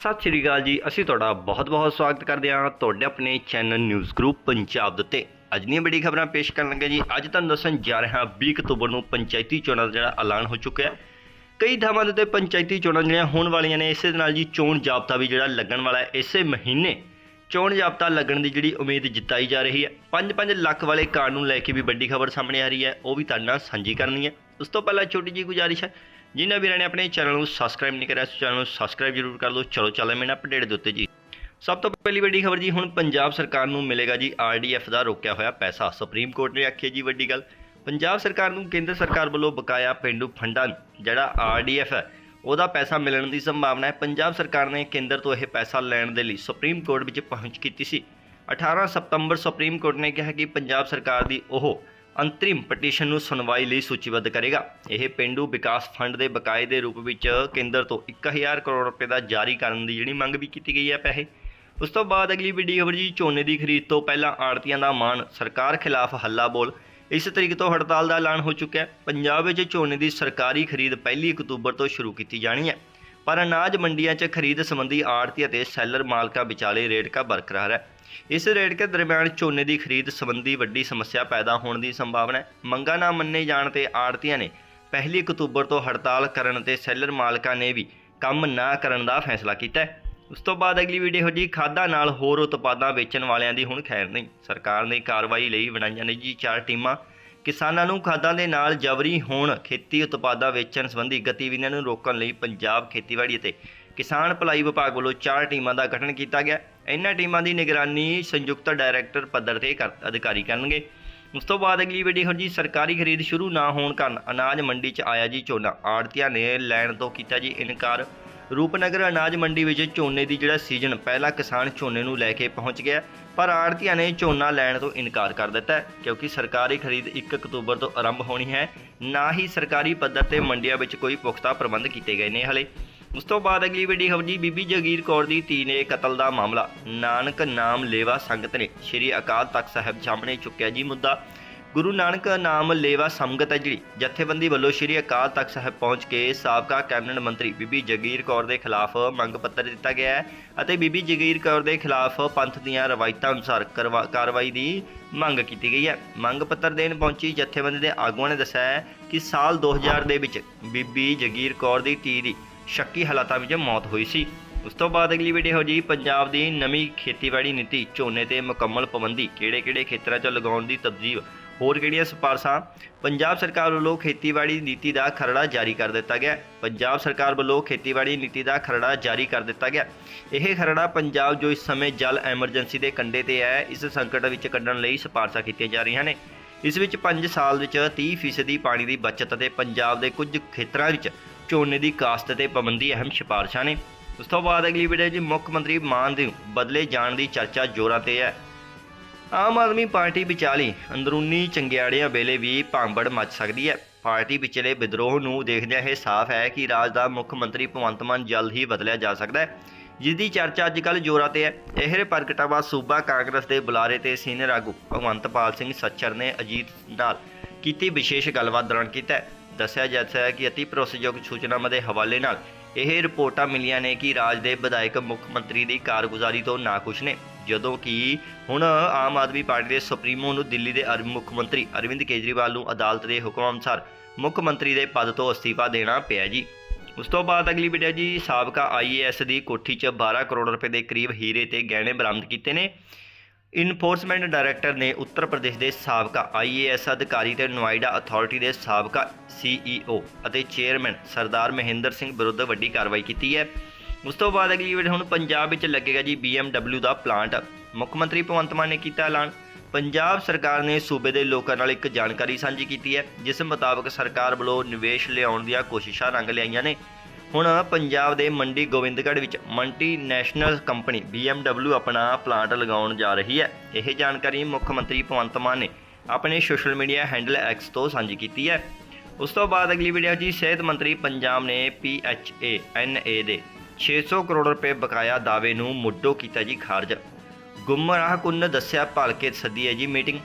ਸਤਿ ਸ਼੍ਰੀ ਅਕਾਲ ਜੀ, ਅਸੀਂ ਤੁਹਾਡਾ ਬਹੁਤ-ਬਹੁਤ ਸਵਾਗਤ ਕਰਦੇ ਹਾਂ ਤੁਹਾਡੇ ਆਪਣੇ ਚੈਨਲ ਨਿਊਜ਼ ਗਰੁੱਪ ਪੰਜਾਬ ਦੇ ਉੱਤੇ। ਅੱਜ ਦੀਆਂ ਬੜੀ ਖਬਰਾਂ ਪੇਸ਼ ਕਰਨ ਲੱਗੇ ਜੀ। ਅੱਜ ਤੁਹਾਨੂੰ ਦੱਸਣ ਜਾ ਰਿਹਾ 20 ਅਕਤੂਬਰ ਨੂੰ ਪੰਚਾਇਤੀ ਚੋਣਾਂ ਦਾ ਜਿਹੜਾ ਐਲਾਨ ਹੋ ਚੁੱਕਿਆ ਹੈ। ਕਈ ਥਾਵਾਂ ਦੇ ਉੱਤੇ ਪੰਚਾਇਤੀ ਚੋਣਾਂ ਜਿਹੜੀਆਂ ਹੋਣ ਵਾਲੀਆਂ ਨੇ, ਇਸੇ ਦੇ ਨਾਲ ਜੀ ਚੋਣ ਜਾਬਤਾ ਵੀ ਜਿਹੜਾ ਲੱਗਣ ਵਾਲਾ ਹੈ। ਇਸੇ ਮਹੀਨੇ ਚੋਣ ਜਾਬਤਾ ਲੱਗਣ ਦੀ ਜਿਹੜੀ ਉਮੀਦ ਜਿਤਾਈ ਜਾ ਰਹੀ ਹੈ। 5-5 ਲੱਖ ਵਾਲੇ ਕਾਰਡ ਨੂੰ ਲੈ ਕੇ ਵੀ ਵੱਡੀ ਖਬਰ ਸਾਹਮਣੇ ਆ ਰਹੀ ਹੈ। ਉਹ ਵੀ ਤੁਹਾਡੇ ਨਾਲ ਸਾਂਝੀ ਕਰਨੀ ਹੈ। ਉਸ ਤੋਂ ਪਹਿਲਾਂ ਛੋਟੀ ਜੀ ਗੁਜ਼ਾਰਿਸ਼ ਹੈ ਜਿਨ੍ਹਾਂ ਵੀਰਾਂ ਨੇ ਆਪਣੇ ਚੈਨਲ ਨੂੰ ਸਬਸਕ੍ਰਾਈਬ ਨਹੀਂ ਕਰਿਆ ਇਸ ਚੈਨਲ ਨੂੰ ਸਬਸਕ੍ਰਾਈਬ ਜ਼ਰੂਰ ਕਰ ਲਓ। ਚਲੋ, ਚੱਲੇ ਮੈਂ ਅਪਡੇਟ ਦੇ ਉੱਤੇ ਜੀ। ਸਭ ਤੋਂ ਪਹਿਲੀ ਵੱਡੀ ਖਬਰ ਜੀ, ਹੁਣ ਪੰਜਾਬ ਸਰਕਾਰ ਨੂੰ ਮਿਲੇਗਾ ਜੀ ਆਰਡੀਐਫ ਦਾ ਰੋਕਿਆ ਹੋਇਆ ਪੈਸਾ। ਸੁਪਰੀਮ ਕੋਰਟ ਨੇ ਆਖੀ ਹੈ ਜੀ ਵੱਡੀ ਗੱਲ, ਪੰਜਾਬ ਸਰਕਾਰ ਨੂੰ ਕੇਂਦਰ ਸਰਕਾਰ ਵੱਲੋਂ ਬਕਾਇਆ ਪਿੰਡੂ ਫੰਡਾਂ, ਜਿਹੜਾ ਆਰਡੀਐਫ ਹੈ, ਉਹਦਾ ਪੈਸਾ ਮਿਲਣ ਦੀ ਸੰਭਾਵਨਾ ਹੈ। ਪੰਜਾਬ ਸਰਕਾਰ ਨੇ ਕੇਂਦਰ ਤੋਂ ਇਹ ਪੈਸਾ ਲੈਣ ਦੇ ਲਈ ਸੁਪਰੀਮ ਕੋਰਟ ਵਿੱਚ ਪਹੁੰਚ ਕੀਤੀ ਸੀ। 18 ਸਤੰਬਰ ਸੁਪਰੀਮ ਕੋਰਟ ਨੇ ਕਿਹਾ ਕਿ ਪੰਜਾਬ ਸਰਕਾਰ ਦੀ ਉਹ ਅੰਤਰਿਮ ਪਟੀਸ਼ਨ ਨੂੰ ਸੁਣਵਾਈ ਲਈ ਸੂਚੀਬੱਧ ਕਰੇਗਾ। ਇਹ ਪਿੰਡੂ ਵਿਕਾਸ ਫੰਡ ਦੇ ਬਕਾਏ ਦੇ ਰੂਪ ਵਿੱਚ ਕੇਂਦਰ ਤੋਂ 1000 ਕਰੋੜ ਰੁਪਏ ਦਾ ਜਾਰੀ ਕਰਨ ਦੀ ਜਿਹੜੀ ਮੰਗ ਵੀ ਕੀਤੀ ਗਈ ਹੈ ਪੈਸੇ। ਉਸ ਤੋਂ ਬਾਅਦ ਅਗਲੀ ਵੱਡੀ ਖਬਰ ਜੀ, ਝੋਨੇ ਦੀ ਖਰੀਦ ਤੋਂ ਪਹਿਲਾਂ ਆੜਤੀਆਂ ਦਾ ਮਾਣ ਸਰਕਾਰ ਖਿਲਾਫ ਹੱਲਾ ਬੋਲ। ਇਸ ਤਰੀਕ ਤੋਂ ਹੜਤਾਲ ਦਾ ਐਲਾਨ ਹੋ ਚੁੱਕਿਆ ਹੈ। ਪੰਜਾਬ ਵਿੱਚ ਝੋਨੇ ਦੀ ਸਰਕਾਰੀ ਖਰੀਦ ਪਹਿਲੀ ਅਕਤੂਬਰ ਤੋਂ ਸ਼ੁਰੂ ਕੀਤੀ ਜਾਣੀ ਹੈ। ਪਰ ਅਨਾਜ ਮੰਡੀਆਂ 'ਚ ਖਰੀਦ ਸੰਬੰਧੀ ਆੜਤੀ ਅਤੇ ਸੈਲਰ ਮਾਲਕਾਂ ਵਿਚਾਲੇ ਰੇੜਕਾ ਬਰਕਰਾਰ ਹੈ। ਇਸ ਰੇੜਕੇ ਦਰਮਿਆਨ ਝੋਨੇ ਦੀ ਖਰੀਦ ਸੰਬੰਧੀ ਵੱਡੀ ਸਮੱਸਿਆ ਪੈਦਾ ਹੋਣ ਦੀ ਸੰਭਾਵਨਾ ਹੈ। ਮੰਗਾਂ ਨਾ ਮੰਨੇ ਜਾਣ ਤੇ ਆੜਤੀਆਂ ਨੇ ਪਹਿਲੀ ਅਕਤੂਬਰ ਤੋਂ ਹੜਤਾਲ ਕਰਨ ਤੇ ਸੈਲਰ ਮਾਲਕਾਂ ਨੇ ਵੀ ਕੰਮ ਨਾ ਕਰਨ ਦਾ ਫੈਸਲਾ ਕੀਤਾ ਹੈ। ਉਸ ਤੋਂ ਬਾਅਦ ਅਗਲੀ ਵੀਡੀਓ ਜੀ, ਖਾਦਾਂ ਨਾਲ ਹੋਰ ਉਤਪਾਦਾਂ ਵੇਚਣ ਵਾਲਿਆਂ ਦੀ ਹੁਣ ਖੈਰ ਨਹੀਂ। ਸਰਕਾਰ ਨੇ ਕਾਰਵਾਈ ਲਈ ਬਣਾਈਆਂ ਨੇ ਜੀ ਚਾਰ ਟੀਮਾਂ ਕਿਸਾਨਾਂ ਨੂੰ ਖਾਦਾਂ ਦੇ ਨਾਲ ਜਬਰੀ ਹੋਣ, ਖੇਤੀ ਉਤਪਾਦਾਂ ਵੇਚਣ ਸੰਬੰਧੀ ਗਤੀਵਿਧੀਆਂ ਨੂੰ ਰੋਕਣ ਲਈ ਪੰਜਾਬ ਖੇਤੀਬਾੜੀ ਅਤੇ ਕਿਸਾਨ ਭਲਾਈ ਵਿਭਾਗ ਵੱਲੋਂ ਚਾਰ ਟੀਮਾਂ ਦਾ ਗਠਨ ਕੀਤਾ ਗਿਆ। ਇਹਨਾਂ ਟੀਮਾਂ ਦੀ ਨਿਗਰਾਨੀ ਸੰਯੁਕਤ ਡਾਇਰੈਕਟਰ ਪੱਧਰ ਤੇ ਕਰ- ਅਧਿਕਾਰੀ ਕਰਨਗੇ। ਉਸ ਤੋਂ ਬਾਅਦ ਅਗਲੀ ਵੀਡੀਓ ਜੀ, ਸਰਕਾਰੀ ਖਰੀਦ ਸ਼ੁਰੂ ਨਾ ਹੋਣ ਕਾਰਨ ਅਨਾਜ ਮੰਡੀ 'ਚ ਆਇਆ ਜੀ ਝੋਨਾ। ਆੜਤੀਆਂ ਨੇ ਲੈਣ ਤੋਂ ਕੀਤਾ ਜੀ ਇਨਕਾਰ। ਰੂਪਨਗਰ ਅਨਾਜ ਮੰਡੀ ਵਿੱਚ ਝੋਨੇ ਦੀ ਜਿਹੜਾ ਸੀਜ਼ਨ, ਪਹਿਲਾ ਕਿਸਾਨ ਝੋਨੇ ਨੂੰ ਲੈ ਕੇ ਪਹੁੰਚ ਗਿਆ ਪਰ ਆੜਤੀਆਂ ਨੇ ਝੋਨਾ ਲੈਣ ਤੋਂ ਇਨਕਾਰ ਕਰ ਦਿੱਤਾ ਕਿਉਂਕਿ ਸਰਕਾਰੀ ਖਰੀਦ 1 ਅਕਤੂਬਰ ਤੋਂ ਆਰੰਭ ਹੋਣੀ ਹੈ, ਨਾ ਹੀ ਸਰਕਾਰੀ ਪੱਧਰ ਤੇ ਮੰਡੀਆਂ ਵਿੱਚ ਕੋਈ ਪੁਖਤਾ ਪ੍ਰਬੰਧ ਕੀਤੇ ਗਏ ਨੇ ਹਲੇ। ਉਸ ਤੋਂ ਬਾਅਦ ਅਗਲੀ ਵੱਡੀ ਖਬਰ ਜੀ, ਬੀਬੀ ਜਗੀਰ ਕੌਰ ਦੀ ਧੀ ਨੇ ਕਤਲ ਦਾ ਮਾਮਲਾ। ਨਾਨਕ ਨਾਮ ਲੇਵਾ ਸੰਗਤ ਨੇ ਸ਼੍ਰੀ ਅਕਾਲ ਤਖਤ ਸਾਹਿਬ ਸਾਹਮਣੇ ਚੁੱਕਿਆ ਜੀ ਮੁੱਦਾ। ਗੁਰੂ ਨਾਨਕ ਨਾਮ ਲੇਵਾ ਸੰਗਤ ਹੈ ਜਿਹੜੀ ਜਥੇਬੰਦੀ ਵੱਲੋਂ ਸ਼੍ਰੀ ਅਕਾਲ ਤਖਤ ਸਾਹਿਬ ਪਹੁੰਚ ਕੇ ਸਾਬਕਾ ਕੈਬਨਿਟ ਮੰਤਰੀ ਬੀਬੀ ਜਗੀਰ ਕੌਰ ਦੇ ਖਿਲਾਫ ਮੰਗ ਪੱਤਰ ਦਿੱਤਾ ਗਿਆ ਹੈ ਅਤੇ ਬੀਬੀ ਜਗੀਰ ਕੌਰ ਦੇ ਖਿਲਾਫ ਪੰਥ ਦੀਆਂ ਰਵਾਇਤਾਂ ਅਨੁਸਾਰ ਕਰਵਾ- ਕਾਰਵਾਈ ਦੀ ਮੰਗ ਕੀਤੀ ਗਈ ਹੈ। ਮੰਗ ਪੱਤਰ ਦੇਣ ਪਹੁੰਚੀ ਜਥੇਬੰਦੀ ਦੇ ਆਗੂਆਂ ਨੇ ਦੱਸਿਆ ਹੈ ਕਿ ਸਾਲ 2000 ਦੇ ਵਿੱਚ ਬੀਬੀ ਜਗੀਰ ਕੌਰ ਦੀ ਧੀ ਦੀ ਸ਼ੱਕੀ ਹਾਲਾਤਾਂ ਵਿੱਚ ਮੌਤ ਹੋਈ ਸੀ। ਉਸ ਤੋਂ ਬਾਅਦ ਅਗਲੀ ਵੀਡੀਓ ਜੀ, ਪੰਜਾਬ ਦੀ ਨਵੀਂ ਖੇਤੀਬਾੜੀ ਨੀਤੀ, ਝੋਨੇ ਤੇ ਮੁਕੰਮਲ ਪਾਬੰਦੀ ਕਿਹੜੇ-ਕਿਹੜੇ ਖੇਤਰਾਂ 'ਚ ਲਗਾਉਣ ਦੀ ਤਜਵੀਜ਼ ਹੋਰ ਕਿਹੜੀਆਂ ਸਿਫਾਰਸ਼ਾਂ? ਪੰਜਾਬ ਸਰਕਾਰ ਵੱਲੋਂ ਖੇਤੀਬਾੜੀ ਨੀਤੀ ਦਾ ਖਰੜਾ ਜਾਰੀ ਕਰ ਦਿੱਤਾ ਗਿਆ। ਪੰਜਾਬ ਸਰਕਾਰ ਵੱਲੋਂ ਖੇਤੀਬਾੜੀ ਨੀਤੀ ਦਾ ਖਰੜਾ ਜਾਰੀ ਕਰ ਦਿੱਤਾ ਗਿਆ। ਇਹ ਖਰੜਾ ਪੰਜਾਬ ਜੋ ਇਸ ਸਮੇਂ ਜਲ ਐਮਰਜੈਂਸੀ ਦੇ ਕੰਢੇ ਤੇ ਹੈ, ਇਸ ਸੰਕਟ ਵਿੱਚ ਕੱਢਣ ਲਈ ਸਿਫਾਰਸ਼ਾਂ ਕੀਤੀਆਂ ਜਾ ਰਹੀਆਂ ਨੇ। ਇਸ ਵਿੱਚ 5 ਸਾਲ ਵਿੱਚ 30% ਪਾਣੀ ਦੀ ਬਚਤ ਅਤੇ ਪੰਜਾਬ ਦੇ ਕੁਝ ਖੇਤਰਾਂ ਵਿੱਚ ਝੋਨੇ ਦੀ ਕਾਸ਼ਤ ਤੇ ਪਾਬੰਦੀ ਅਹਿਮ ਸਿਫਾਰਸ਼ਾਂ ਨੇ। ਉਸ ਤੋਂ ਬਾਅਦ ਅਗਲੀ ਵੀਡੀਓ ਜੀ ਮੁੱਖ ਮੰਤਰੀ ਮਾਨ ਦੇ ਬਦਲੇ ਜਾਣ ਦੀ ਚਰਚਾ ਜ਼ੋਰਾਂ ਤੇ ਹੈ। ਆਮ ਆਦਮੀ ਪਾਰਟੀ ਵਿਚਾਲੀ ਅੰਦਰੂਨੀ ਚੰਗਿਆੜਿਆਂ ਵੇਲੇ ਵੀ ਭਾਂਬੜ ਮਚ ਸਕਦੀ ਹੈ। ਪਾਰਟੀ ਵਿਚਲੇ ਵਿਦਰੋਹ ਨੂੰ ਦੇਖਦਿਆਂ ਇਹ ਸਾਫ਼ ਹੈ ਕਿ ਰਾਜ ਦਾ ਮੁੱਖ ਮੰਤਰੀ ਭਗਵੰਤ ਮਾਨ ਜਲਦ ਹੀ ਬਦਲਿਆ ਜਾ ਸਕਦਾ ਹੈ। ਜਿਸ ਦੀ ਚਰਚਾ ਅੱਜ ਕੱਲ੍ਹ ਜ਼ੋਰਾਂ ਤੇ ਹੈ। ਇਹ ਪ੍ਰਗਟਾਵਾ ਸੂਬਾ ਕਾਂਗਰਸ ਦੇ ਬੁਲਾਰੇ ਤੇ ਸੀਨੀਅਰ ਆਗੂ ਭਗਵੰਤਪਾਲ ਸਿੰਘ ਸੱਚਰ ਨੇ ਅਜੀਤ ਨਾਲ ਕੀਤੀ ਵਿਸ਼ੇਸ਼ ਗੱਲਬਾਤ ਦੌਰਾਨ ਕੀਤਾ ਦੱਸਿਆ ਜਾਂਦਾ ਹੈ ਕਿ ਅਤੀ ਭਰੋਸੇਯੋਗ ਸੂਚਨਾਵਾਂ ਦੇ ਹਵਾਲੇ ਨਾਲ ਇਹ ਰਿਪੋਰਟਾਂ ਮਿਲੀਆਂ ਨੇ ਕਿ ਰਾਜ ਦੇ ਵਿਧਾਇਕ ਮੁੱਖ ਮੰਤਰੀ ਦੀ ਕਾਰਗੁਜ਼ਾਰੀ ਤੋਂ ਨਾਖੁਸ਼ ਨੇ। ਜਦੋਂ ਕਿ ਹੁਣ ਆਮ ਆਦਮੀ ਪਾਰਟੀ ਦੇ ਸੁਪਰੀਮੋ ਨੂੰ ਦਿੱਲੀ ਦੇ ਅਰ, ਮੁੱਖ ਮੰਤਰੀ ਅਰਵਿੰਦ ਕੇਜਰੀਵਾਲ ਨੂੰ ਅਦਾਲਤ ਦੇ ਹੁਕਮ ਅਨੁਸਾਰ ਮੁੱਖ ਮੰਤਰੀ ਦੇ ਪਦ ਤੋਂ ਅਸਤੀਫਾ ਦੇਣਾ ਪਿਆ ਜੀ। ਉਸ ਤੋਂ ਬਾਅਦ ਅਗਲੀ ਵੀਡੀਓ ਜੀ, ਸਾਬਕਾ ਆਈਏਐਸ ਦੀ ਕੋਠੀ 'ਚ 12 ਕਰੋੜ ਰੁਪਏ ਦੇ ਕਰੀਬ ਹੀਰੇ ਤੇ ਗਹਿਣੇ ਬਰਾਮਦ ਕੀਤੇ ਨੇ। ਇਨਫੋਰਸਮੈਂਟ ਡਾਇਰੈਕਟਰ ਨੇ ਉੱਤਰ ਪ੍ਰਦੇਸ਼ ਦੇ ਸਾਬਕਾ ਆਈਏਐਸ ਅਧਿਕਾਰੀ ਤੇ ਨੋਇਡਾ ਅਥਾਰਟੀ ਦੇ ਸਾਬਕਾ ਸੀਈਓ ਅਤੇ ਚੇਅਰਮੈਨ ਸਰਦਾਰ ਮਹਿੰਦਰ ਸਿੰਘ ਵਿਰੁੱਧ ਵੱਡੀ ਕਾਰਵਾਈ ਕੀਤੀ ਹੈ। ਉਸ ਤੋਂ ਬਾਅਦ ਅਗਲੀ ਵੀਡੀਓ ਹੁਣ ਪੰਜਾਬ ਵਿੱਚ ਲੱਗੇਗਾ ਜੀ BMW ਦਾ ਪਲਾਂਟ ਮੁੱਖ ਮੰਤਰੀ ਭਗਵੰਤ ਮਾਨ ਨੇ ਕੀਤਾ ਐਲਾਨ। ਪੰਜਾਬ ਸਰਕਾਰ ਨੇ ਸੂਬੇ ਦੇ ਲੋਕਾਂ ਨਾਲ ਇੱਕ ਜਾਣਕਾਰੀ ਸਾਂਝੀ ਕੀਤੀ ਹੈ, ਜਿਸ ਮੁਤਾਬਕ ਸਰਕਾਰ ਵੱਲੋਂ ਨਿਵੇਸ਼ ਲਿਆਉਣ ਦੀਆਂ ਕੋਸ਼ਿਸ਼ਾਂ ਰੰਗ ਲਿਆਈਆਂ ਨੇ। ਹੁਣ ਪੰਜਾਬ ਦੇ ਮੰਡੀ ਗੋਬਿੰਦਗੜ੍ਹ ਵਿੱਚ ਮਲਟੀ ਨੈਸ਼ਨਲ ਕੰਪਨੀ BMW ਆਪਣਾ ਪਲਾਂਟ ਲਗਾਉਣ ਜਾ ਰਹੀ ਹੈ। ਇਹ ਜਾਣਕਾਰੀ ਮੁੱਖ ਮੰਤਰੀ ਭਗਵੰਤ ਮਾਨ ਨੇ ਆਪਣੇ ਸੋਸ਼ਲ ਮੀਡੀਆ ਹੈਂਡਲ ਐਕਸ ਤੋਂ ਸਾਂਝੀ ਕੀਤੀ ਹੈ। ਉਸ ਤੋਂ ਬਾਅਦ ਅਗਲੀ ਵੀਡੀਓ ਜੀ ਸਿਹਤ ਮੰਤਰੀ ਪੰਜਾਬ ਨੇ PHANA ਦੇ 600 ਕਰੋੜ ਰੁਪਏ ਬਕਾਇਆ ਦਾਅਵੇ ਨੂੰ ਮੁੱਢੋਂ ਕੀਤਾ ਜੀ ਖਾਰਜ। ਗੁੰਮਰਾਹ ਕੁੰਨ ਦੱਸਿਆ ਭਲਕੇ ਸੱਦੀ ਹੈ ਜੀ ਮੀਟਿੰਗ।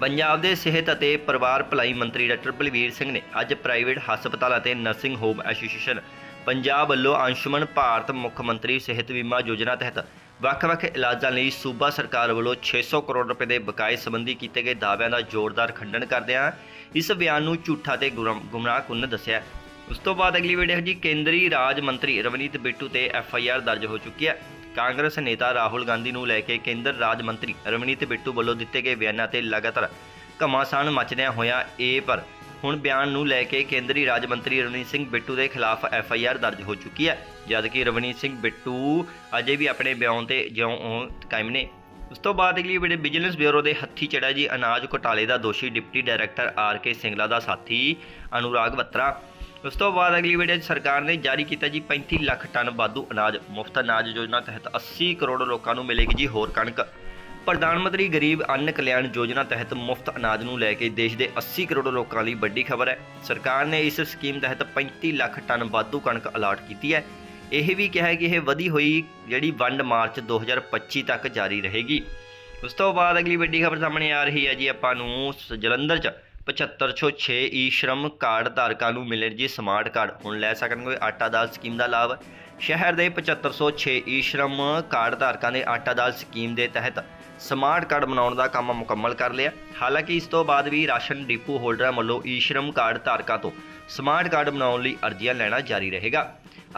ਪੰਜਾਬ ਦੇ ਸਿਹਤ ਅਤੇ ਪਰਿਵਾਰ ਭਲਾਈ ਮੰਤਰੀ ਡਾਕਟਰ ਬਲਵੀਰ ਸਿੰਘ ਨੇ ਅੱਜ ਪ੍ਰਾਈਵੇਟ ਹਸਪਤਾਲ ਅਤੇ ਨਰਸਿੰਗ ਹੋਮ ਐਸੋਸੀਏਸ਼ਨ, ਪੰਜਾਬ ਵੱਲੋਂ ਆਯੁਸ਼ਮਾਨ ਭਾਰਤ ਮੁੱਖ ਮੰਤਰੀ ਸਿਹਤ ਬੀਮਾ ਯੋਜਨਾ ਤਹਿਤ ਵੱਖ-ਵੱਖ ਇਲਾਜਾਂ ਲਈ ਸੂਬਾ ਸਰਕਾਰ ਵੱਲੋਂ 600 ਕਰੋੜ ਰੁਪਏ ਦੇ ਬਕਾਏ ਸੰਬੰਧੀ ਕੀਤੇ ਗਏ ਦਾਅਵਿਆਂ ਦਾ ਜ਼ੋਰਦਾਰ ਖੰਡਨ ਕਰਦਿਆਂ ਇਸ ਬਿਆਨ ਨੂੰ ਝੂਠਾ ਤੇ ਗੁਰਮ- ਗੁੰਮਰਾਹਕੁੰਨ ਦੱਸਿਆ। ਉਸ ਤੋਂ ਬਾਅਦ ਅਗਲੀ ਵੀਡੀਓ ਹੈ ਜੀ, ਕੇਂਦਰੀ ਰਾਜ ਮੰਤਰੀ ਰਵਨੀਤ ਬਿੱਟੂ ਤੇ ਐਫ ਆਈ ਆਰ ਦਰਜ ਹੋ ਚੁੱਕੀ ਹੈ। ਕਾਂਗਰਸ ਨੇਤਾ ਰਾਹੁਲ ਗਾਂਧੀ ਨੂੰ ਲੈ ਕੇ ਕੇਂਦਰ ਰਾਜ ਮੰਤਰੀ ਰਵਨੀਤ ਬਿੱਟੂ ਵੱਲੋਂ ਦਿੱਤੇ ਗਏ ਬਿਆਨਾਂ ਤੇ ਲਗਾਤਾਰ ਘਮਾਸਾਨ ਮਚਦਿਆਂ ਹੋਇਆ ਇਹ ਪਰ ਹੁਣ ਬਿਆਨ ਨੂੰ ਲੈ ਕੇ ਕੇਂਦਰੀ ਰਾਜ ਮੰਤਰੀ ਰਵਨੀਤ ਸਿੰਘ ਬਿੱਟੂ ਦੇ ਖਿਲਾਫ ਐਫ ਆਈ ਆਰ ਦਰਜ ਹੋ ਚੁੱਕੀ ਹੈ। ਜਦਕਿ ਰਵਨੀਤ ਸਿੰਘ ਬਿੱਟੂ ਅਜੇ ਵੀ ਆਪਣੇ ਬਿਆਨ ਤੇ ਜਿਉਂ ਉਹ ਕਾਇਮ ਨੇ। ਉਸ ਤੋਂ ਬਾਅਦ ਅਗਲੀ ਵੀਡੀਓ ਵਿਜੀਲੈਂਸ ਬਿਊਰੋ ਦੇ ਹੱਥੀ ਚੜਾ ਜੀ ਅਨਾਜ ਘੁਟਾਲੇ ਦਾ ਦੋਸ਼ੀ deputy director R K Singla ਦਾ ਸਾਥੀ ਅਨੁਰਾਗ ਬੱਤਰਾ ਉਸ ਤੋਂ ਬਾਅਦ ਅਗਲੀ ਵੀਡੀਓ 'ਚ ਸਰਕਾਰ ਨੇ ਜਾਰੀ ਕੀਤਾ ਜੀ 35 ਲੱਖ ਟਨ ਵਾਧੂ ਅਨਾਜ, ਮੁਫਤ ਅਨਾਜ ਯੋਜਨਾ ਤਹਿਤ 80 ਕਰੋੜ ਲੋਕਾਂ ਨੂੰ ਮਿਲੇਗੀ ਜੀ ਹੋਰ ਕਣਕ। ਪ੍ਰਧਾਨ ਮੰਤਰੀ ਗਰੀਬ ਅੰਨ ਕਲਿਆਣ ਯੋਜਨਾ ਤਹਿਤ ਮੁਫਤ ਅਨਾਜ ਨੂੰ ਲੈ ਕੇ ਦੇਸ਼ ਦੇ 80 ਕਰੋੜ ਲੋਕਾਂ ਲਈ ਵੱਡੀ ਖਬਰ ਹੈ। ਸਰਕਾਰ ਨੇ ਇਸ ਸਕੀਮ ਤਹਿਤ 35 ਲੱਖ ਟਨ ਵਾਧੂ ਕਣਕ ਅਲਾਟ ਕੀਤੀ ਹੈ। ਇਹ ਵੀ ਕਿਹਾ ਹੈ ਕਿ ਇਹ ਵਧੀ ਹੋਈ ਜਿਹੜੀ ਵੰਡ ਮਾਰਚ 2025 ਤੱਕ ਜਾਰੀ ਰਹੇਗੀ। ਉਸ ਤੋਂ ਬਾਅਦ ਅਗਲੀ ਵੱਡੀ ਖਬਰ ਸਾਹਮਣੇ ਆ ਰਹੀ ਹੈ ਜੀ ਆਪਾਂ ਨੂੰ ਜਲੰਧਰ 'ਚ। 7506 ਈ ਸ਼ਰਮ ਕਾਰਡ ਧਾਰਕਾਂ ਨੂੰ ਮਿਲੇ ਜੀ ਸਮਾਰਟ ਕਾਰਡ। ਹੁਣ ਲੈ ਸਕਣਗੇ ਆਟਾ ਦਾਲ ਸਕੀਮ ਦਾ ਲਾਭ। ਸ਼ਹਿਰ ਦੇ 7506 ਈ ਸ਼ਰਮ ਕਾਰਡ ਧਾਰਕਾਂ ਨੇ ਆਟਾ ਦਾਲ ਸਕੀਮ ਦੇ ਤਹਿਤ ਸਮਾਰਟ ਕਾਰਡ ਬਣਾਉਣ ਦਾ ਕੰਮ ਮੁਕੰਮਲ ਕਰ ਲਿਆ। ਹਾਲਾਂਕਿ ਇਸ ਤੋਂ ਬਾਅਦ ਵੀ ਰਾਸ਼ਨ ਡਿਪੂ ਹੋਲਡਰਾਂ ਵੱਲੋਂ ਈ ਸ਼ਰਮ ਕਾਰਡ ਧਾਰਕਾਂ ਤੋਂ ਸਮਾਰਟ ਕਾਰਡ ਬਣਾਉਣ ਲਈ ਅਰਜ਼ੀਆਂ ਲੈਣਾ ਜਾਰੀ ਰਹੇਗਾ।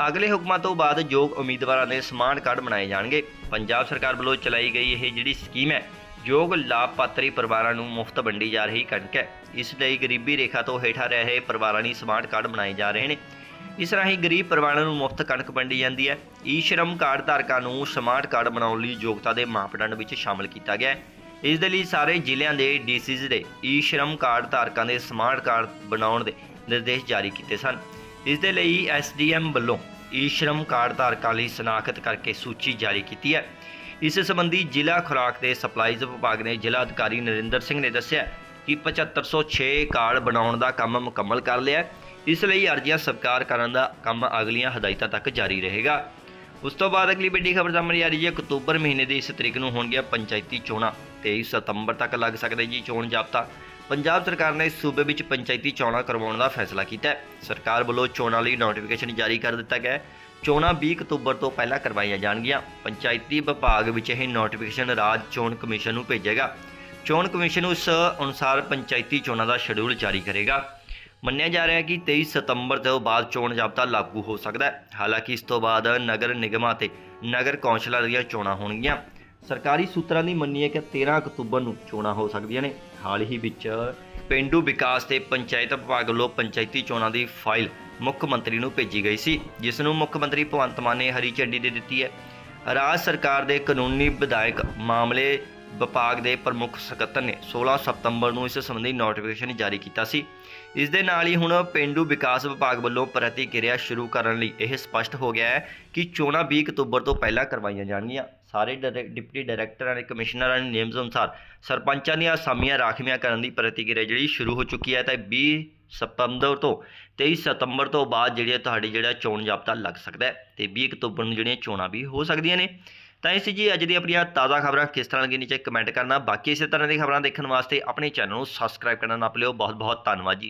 ਅਗਲੇ ਹੁਕਮਾਂ ਤੋਂ ਬਾਅਦ ਯੋਗ ਉਮੀਦਵਾਰਾਂ ਦੇ ਸਮਾਰਟ ਕਾਰਡ ਬਣਾਏ ਜਾਣਗੇ। ਪੰਜਾਬ ਸਰਕਾਰ ਵੱਲੋਂ ਚਲਾਈ ਗਈ ਇਹ ਜਿਹੜੀ ਸਕੀਮ ਹੈ ਯੋਗ ਲਾਭਪਾਤਰੀ ਪਰਿਵਾਰਾਂ ਨੂੰ ਮੁਫਤ ਵੰਡੀ ਜਾ ਰਹੀ ਕਣਕ ਹੈ। ਇਸ ਲਈ ਗਰੀਬੀ ਰੇਖਾ ਤੋਂ ਹੇਠਾਂ ਰਹਿ ਰਹੇ ਪਰਿਵਾਰਾਂ ਲਈ ਸਮਾਰਟ ਕਾਰਡ ਬਣਾਏ ਜਾ ਰਹੇ ਨੇ। ਇਸ ਰਾਹੀਂ ਗਰੀਬ ਪਰਿਵਾਰਾਂ ਨੂੰ ਮੁਫਤ ਕਣਕ ਵੰਡੀ ਜਾਂਦੀ ਹੈ। ਈ ਸ਼ਰਮ ਕਾਰਡ ਧਾਰਕਾਂ ਨੂੰ ਸਮਾਰਟ ਕਾਰਡ ਬਣਾਉਣ ਲਈ ਯੋਗਤਾ ਦੇ ਮਾਪਦੰਡ ਵਿੱਚ ਸ਼ਾਮਲ ਕੀਤਾ ਗਿਆ ਹੈ। ਇਸ ਦੇ ਲਈ ਸਾਰੇ ਜ਼ਿਲ੍ਹਿਆਂ ਦੇ ਡੀਸੀਜ਼ ਦੇ ਈ ਸ਼ਰਮ ਕਾਰਡ ਧਾਰਕਾਂ ਦੇ ਸਮਾਰਟ ਕਾਰਡ ਬਣਾਉਣ ਦੇ ਨਿਰਦੇਸ਼ ਜਾਰੀ ਕੀਤੇ ਸਨ। ਇਸ ਦੇ ਲਈ ਐਸਡੀਐਮ ਵੱਲੋਂ ਈ ਸ਼ਰਮ ਕਾਰਡ ਧਾਰਕਾਂ ਲਈ ਸਨਾਖਤ ਕਰਕੇ ਸੂਚੀ ਜਾਰੀ ਕੀਤੀ ਹੈ। ਇਸ ਸੰਬੰਧੀ ਜ਼ਿਲ੍ਹਾ ਖੁਰਾਕ ਤੇ ਸਪਲਾਈਜ਼ ਵਿਭਾਗ ਨੇ ਜ਼ਿਲ੍ਹਾ ਅਧਿਕਾਰੀ ਨਰਿੰਦਰ ਸਿੰਘ ਨੇ ਦੱਸਿਆ ਕਿ 7506 ਕਾਰਡ ਬਣਾਉਣ ਦਾ ਕੰਮ ਮੁਕੰਮਲ ਕਰ ਲਿਆ ਇਸ ਲਈ ਅਰਜ਼ੀਆਂ ਸਵੀਕਾਰ ਕਰਨ ਦਾ ਕੰਮ ਅਗਲੀਆਂ ਹਦਾਇਤਾਂ ਤੱਕ ਜਾਰੀ ਰਹੇਗਾ। ਉਸ ਤੋਂ ਬਾਅਦ ਅਗਲੀ ਵੱਡੀ ਖਬਰ ਸਾਹਮਣੇ ਆ ਰਹੀ ਹੈ। ਅਕਤੂਬਰ ਮਹੀਨੇ ਦੀ ਇਸ ਤਰੀਕ ਨੂੰ ਹੋਣਗੀਆਂ ਪੰਚਾਇਤੀ ਚੋਣਾਂ। 23 ਸਤੰਬਰ ਤੱਕ ਲੱਗ ਸਕਦੇ ਜੀ ਚੋਣ ਜਾਬਤਾ। ਪੰਜਾਬ ਸਰਕਾਰ ਨੇ ਸੂਬੇ ਵਿੱਚ ਪੰਚਾਇਤੀ ਚੋਣਾਂ ਕਰਵਾਉਣ ਦਾ ਫੈਸਲਾ ਕੀਤਾ ਹੈ। ਸਰਕਾਰ ਵੱਲੋਂ ਚੋਣਾਂ ਲਈ ਨੋਟੀਫਿਕੇਸ਼ਨ ਜਾਰੀ ਕਰ ਦਿੱਤਾ ਗਿਆ ਹੈ। ਚੋਣਾਂ 20 ਅਕਤੂਬਰ ਤੋਂ ਪਹਿਲਾਂ ਕਰਵਾਈਆਂ ਜਾਣਗੀਆਂ। ਪੰਚਾਇਤੀ ਵਿਭਾਗ ਵਿੱਚ ਇਹ ਨੋਟੀਫਿਕੇਸ਼ਨ ਰਾਜ ਚੋਣ ਕਮਿਸ਼ਨ ਨੂੰ ਭੇਜੇਗਾ। ਚੋਣ ਕਮਿਸ਼ਨ ਉਸ ਅਨੁਸਾਰ ਪੰਚਾਇਤੀ ਚੋਣਾਂ ਦਾ ਸ਼ਡਿਊਲ ਜਾਰੀ ਕਰੇਗਾ। ਮੰਨਿਆ ਜਾ ਰਿਹਾ ਹੈ ਕਿ 23 ਸਤੰਬਰ ਤੋਂ ਬਾਅਦ ਚੋਣ ਜ਼ਾਬਤਾ ਲਾਗੂ ਹੋ ਸਕਦਾ ਹੈ। ਹਾਲਾਂਕਿ ਇਸ ਤੋਂ ਬਾਅਦ ਨਗਰ ਨਿਗਮਾਂ ਤੇ ਨਗਰ ਕੌਂਸਲਾਂ ਦੀਆਂ ਚੋਣਾਂ ਹੋਣਗੀਆਂ। ਸਰਕਾਰੀ ਸੂਤਰਾਂ ਦੀ ਮੰਨੀਏ ਕਿ 13 ਅਕਤੂਬਰ ਨੂੰ ਚੋਣਾਂ ਹੋ ਸਕਦੀਆਂ ਨੇ। ਹਾਲ ਹੀ ਵਿੱਚ ਪਿੰਡੂ ਵਿਕਾਸ ਤੇ ਪੰਚਾਇਤ ਵਿਭਾਗ ਵੱਲੋਂ ਪੰਚਾਇਤੀ ਚੋਣਾਂ ਦੀ ਫਾਈਲ ਮੁੱਖ ਮੰਤਰੀ ਨੂੰ ਭੇਜੀ ਗਈ ਸੀ, ਜਿਸ ਨੂੰ ਮੁੱਖ ਮੰਤਰੀ ਭਗਵੰਤ ਮਾਨ ਨੇ ਹਰੀ ਝੰਡੀ ਦੇ ਦਿੱਤੀ ਹੈ। ਰਾਜ ਸਰਕਾਰ ਦੇ ਕਾਨੂੰਨੀ ਵਿਧਾਇਕ ਮਾਮਲੇ ਵਿਭਾਗ ਦੇ ਪ੍ਰਮੁੱਖ ਸਕੱਤਰ ਨੇ 16 ਸਤੰਬਰ ਨੂੰ ਇਸ ਸੰਬੰਧੀ ਨੋਟੀਫਿਕੇਸ਼ਨ ਜਾਰੀ ਕੀਤਾ ਸੀ। ਇਸ ਦੇ ਨਾਲ ਹੀ ਹੁਣ ਪਿੰਡੂ ਵਿਕਾਸ ਵਿਭਾਗ ਵੱਲੋਂ ਪ੍ਰਤੀਕਿਰਿਆ ਸ਼ੁਰੂ ਕਰਨ ਲਈ ਇਹ ਸਪਸ਼ਟ ਹੋ ਗਿਆ ਹੈ ਕਿ ਚੋਣਾਂ 20 ਅਕਤੂਬਰ ਤੋਂ ਪਹਿਲਾਂ ਕਰਵਾਈਆਂ ਜਾਣਗੀਆਂ। ਸਾਰੇ ਡਾਇਰੈਕ- ਡਿਪਟੀ ਡਾਇਰੈਕਟਰਾਂ ਨੇ, ਕਮਿਸ਼ਨਰਾਂ ਨੇ ਨਿਯਮ ਅਨੁਸਾਰ ਸਰਪੰਚਾਂ ਦੀਆਂ ਅਸਾਮੀਆਂ ਰਾਖਵੀਆਂ ਕਰਨ ਦੀ ਪ੍ਰਤੀਕਿਰਿਆ ਜਿਹੜੀ ਸ਼ੁਰੂ ਹੋ ਚੁੱਕੀ ਹੈ, ਤਾਂ 20 ਸਤੰਬਰ ਤੋਂ 23 ਸਤੰਬਰ ਤੋਂ ਬਾਅਦ ਜਿਹੜੀ ਤੁਹਾਡੀ ਜਿਹੜਾ ਚੋਣ ਜ਼ਾਬਤਾ ਲੱਗ ਸਕਦਾ ਹੈ ਤੇ 20 ਅਕਤੂਬਰ ਨੂੰ ਜਿਹੜੀਆਂ ਚੋਣਾਂ ਵੀ ਹੋ ਸਕਦੀਆਂ ਨੇ। ਤਾਂ ਇਹ ਸੀ ਜੀ ਅੱਜ ਦੀ ਆਪਣੀਆਂ ਤਾਜ਼ਾ ਖਬਰਾਂ ਕਿਸ ਤਰ੍ਹਾਂ ਲੱਗੀ ਨੀਚੇ ਕਮੈਂਟ ਕਰਨਾ। ਬਾਕੀ ਇਸੇ ਤਰ੍ਹਾਂ ਦੀ ਖਬਰਾਂ ਦੇਖਣ ਵਾਸਤੇ ਆਪਣੇ ਚੈਨਲ ਨੂੰ ਸਬਸਕ੍ਰਾਈਬ ਕਰਨਾ ਨਾ ਭੁੱਲਿਓ। ਬਹੁਤ ਬਹੁਤ ਧੰਨਵਾਦ ਜੀ।